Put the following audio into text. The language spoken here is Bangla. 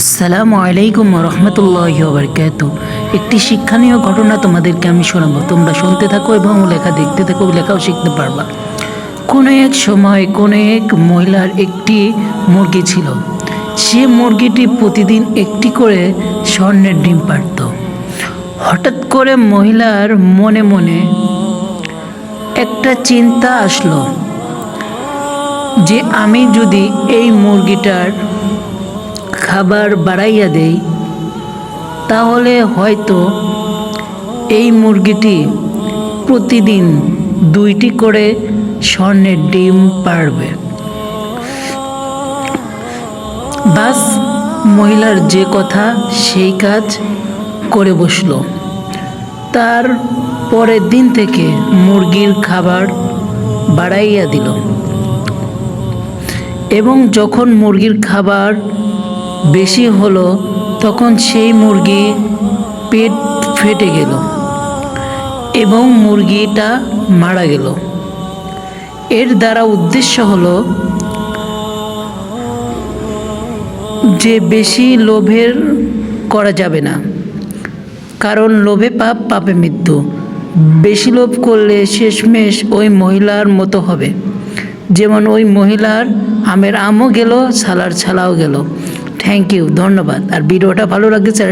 আসসালামু আলাইকুম রহমতুল্লাহ বরকাত। একটি শিক্ষণীয় ঘটনা তোমাদেরকে আমি শোনাবো। তোমরা শুনতে থাকো এবং লেখা দেখতে থাকো, লেখাও শিখতে পারবা। কোনো এক সময় কোনো এক মহিলার একটি মুরগি ছিল। সে মুরগিটি প্রতিদিন একটি করে স্বর্ণের ডিম পারত হঠাৎ করে মহিলার মনে মনে একটা চিন্তা আসলো যে আমি যদি এই মুরগিটার খাবার বাড়াইয়া দেই, তাহলে হয়তো এই মুরগিটি প্রতিদিন দুইটি করে স্বর্ণের ডিম পারবে বাস, মহিলার যে কথা সেই কাজ করে বসল। তার পরের দিন থেকে মুরগির খাবার বাড়াইয়া দিল। এবং যখন মুরগির খাবার বেশি হলো, তখন সেই মুরগি পেট ফেটে গেল এবং মুরগিটা মারা গেল। এর দ্বারা উদ্দেশ্য হলো, যে বেশি লোভের করা যাবে না, কারণ লোভে পাপ, পাপে মৃত্যু। বেশি লোভ করলে শেষমেশ ওই মহিলার মতো হবে। যেমন ওই মহিলার আমের আমও গেল ছালার ছালাও গেল। থ্যাংক ইউ ধন্যবাদ। আর ভিডিওটা ভালো লাগছে